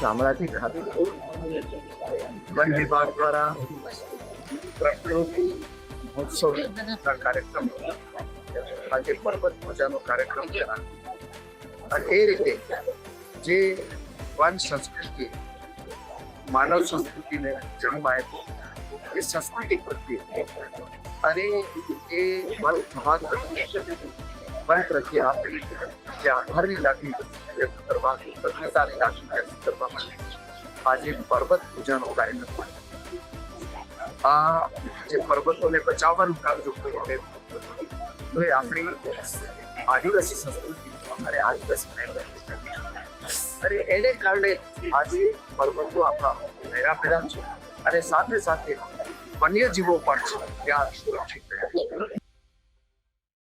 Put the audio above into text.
શામળાથી ખાતે વન વિભાગ દ્વારા પ્રકૃતિ મહોત્સવ કાર્યક્રમ આજે પર્વત મજાનો કાર્યક્રમ છે અને એ રીતે જે વન સંસ્કૃતિ માનવ સંસ્કૃતિને જન્મ આપ્યો એ સંસ્કૃતિ પ્રત્યે અને એ વન સમાજ વન પ્રત્યે આપણી જે આભારની લાગણી વ્યક્ત કરવા પ્રતિષ્ઠાની લાગણી કરવા માટે આજે પર્વત પૂજાનો કાર્યક્રમ આ જે પર્વતોને બચાવવાનું કાર્ય તો એ આપણી આદિવાસી સંસ્કૃતિ અને આદિવાસી અને એને કારણે આજે પર્વતો આપણા પહેરા પહેરા છે. અને સાથે સાથે વન્ય જીવો પણ છે. ત્યાં સુરક્ષિત રહ્યા